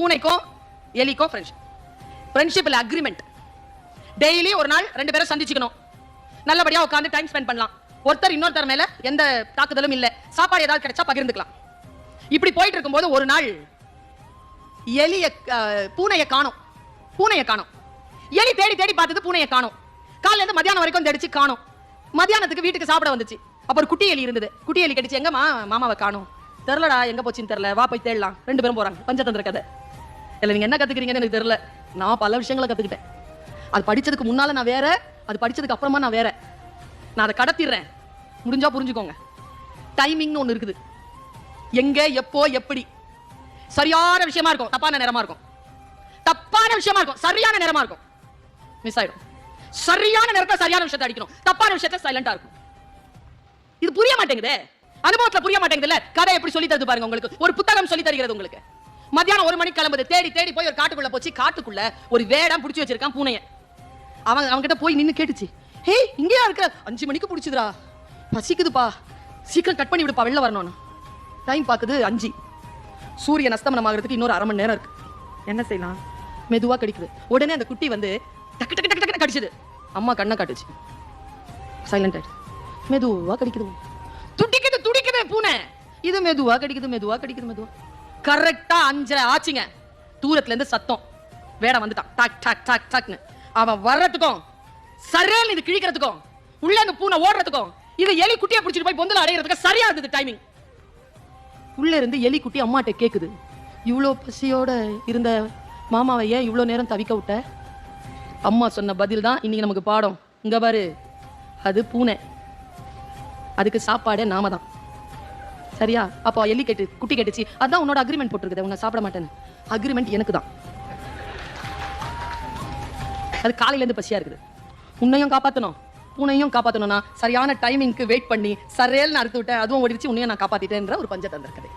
பூனைக்கும் எலிக்கும் ஃப்ரெண்ட்ஷிப் ஃப்ரெண்ட்ஷிப்ல agreement daily ஒரு நாள் ரெண்டு பேரும் சந்திச்சுக்கணும். நல்லபடியா உட்காந்து டைம் ஸ்பெண்ட் பண்ணலாம். ஒருத்தர் இன்னொருத்தர் மேல எந்த தாக்குதலும் இல்ல. சாப்பாடு ஏதாவது கிடைச்சா பகிர்ந்துக்கலாம். இப்படி போயிட்டு இருக்கும்போது ஒரு நாள் எலிய பூனையை காணும். காணோம் காணும். காணோம் எலி தேடி தேடி பார்த்தது பூனையை காணும். காலையில இருந்து மத்தியானம் வரைக்கும் தடிச்சு காணும். மத்தியானத்துக்கு வீட்டுக்கு சாப்பிட வந்துச்சு. அப்புறம் ஒரு குட்டி எலி இருந்தது. குட்டி எலி கடிச்சு எங்கம்மா மாமாவை காணும். தெரிலடா எங்க போச்சுன்னு தெரியல. வா போய் தேடலாம். ரெண்டு பேரும் போறாங்க. பஞ்சதந்திர கதை. இல்ல நீங்க என்ன கத்துக்கிறீங்கன்னு எனக்கு தெரியல. நான் பல விஷயங்களை கத்துக்கிட்டேன். அது படிச்சதுக்கு முன்னால நான் வேற அது படிச்சதுக்கு அப்புறமா நான் வேற. நான் அதை கடத்திடுறேன். முடிஞ்சா புரிஞ்சுக்கோங்க. டைமிங்னு ஒன்று இருக்குது. எங்க எப்போ எப்படி. சரியான விஷயமா இருக்கும். தப்பான நேரமா இருக்கும். தப்பான விஷயமா இருக்கும். சரியான நேரமா இருக்கும். மிஸ் ஆயிடும். சரியான நேரத்தில் சரியான விஷயத்தை அடிக்கணும். தப்பான விஷயத்த சைலண்டா இருக்கும். இது புரிய மாட்டேங்குதே. அனுபவத்துல புரிய மாட்டேங்குதுல்ல? கதை எப்படி சொல்லி தருது பாருங்க உங்களுக்கு. ஒரு புத்தகம் சொல்லி தருகிறது உங்களுக்கு. மத்தியானம் ஒரு மணிக்கு கிளம்புது. தேடி தேடி போய் ஒரு காட்டுக்குள்ள போச்சு. காட்டுக்குள்ள ஒரு வேடம் புடிச்சு வச்சிருக்கான் பூனைய அவன் அவன்கிட்ட போய் நின்னு கேட்டுச்சு. ஹே இங்கேயா இருக்க? அஞ்சு மணிக்கு பிடிச்சதுடா. பசிக்குதுப்பா. சீக்கிரம் கட் பண்ணி விடுப்பா வெளில வரணும்னு. டைம் பார்க்குது அஞ்சு. சூரியன் அஸ்தமனம் ஆகிறதுக்கு இன்னொரு அரை மணி நேரம் இருக்கு. என்ன செய்யலாம்? மெதுவா கடிக்குது. உடனே அந்த குட்டி வந்து டக்கு டக்கு டக்கு டக்குன்னு கடிச்சது. அம்மா கண்ணை காட்டுச்சு. சைலண்ட் ஆயிடுச்சு. மெதுவா கடிக்குது. துடிக்குது துடிக்குது பூனை. இது மெதுவா கடிக்குது மெதுவா கடிக்குது மெதுவா. கரெக்டா அஞ்சரை ஆச்சுங்க. தூரத்துல இருந்து சத்தம். வேடம் வந்துட்டான். டாக் டாக் டாக் டாக்னு. அவன் வர்றதுக்கும் சரியான இது கிழிக்கிறதுக்கும் உள்ள அந்த பூனை ஓடுறதுக்கும் இது எலி குட்டியை பிடிச்சிட்டு போய் பொந்தல அடைகிறதுக்கு சரியா இருந்தது டைமிங் உள்ள இருந்து எலி குட்டி அம்மாட்ட கேக்குது. இவ்வளோ பசியோட இருந்த மாமாவை ஏன் இவ்வளோ நேரம் தவிக்க விட்ட? அம்மா சொன்ன பதில் தான் இன்னைக்கு நமக்கு பாடம். இங்க பாரு அது பூனை. அதுக்கு சாப்பாடே நாம தான் சரியா? அப்போ எல்லி கேட்டு குட்டி கேட்டுச்சு. அதான் உன்னோட அக்ரிமெண்ட் போட்டிருக்குது உன்னை சாப்பிட மாட்டேன்னு. அக்ரிமெண்ட் எனக்கு தான் அது காலையில இருந்து பசியா இருக்குது. உன்னையும் காப்பாத்தணும். பூனையும் காப்பாத்தணும்னா சரியான டைமிங்க்கு வெயிட் பண்ணி சரேல்னு அறுத்து விட்டேன் அதுவும் ஓடிடுச்சு உன்னையும் நான் காப்பாத்திட்டேன்ற ஒரு பஞ்சதந்திர கதை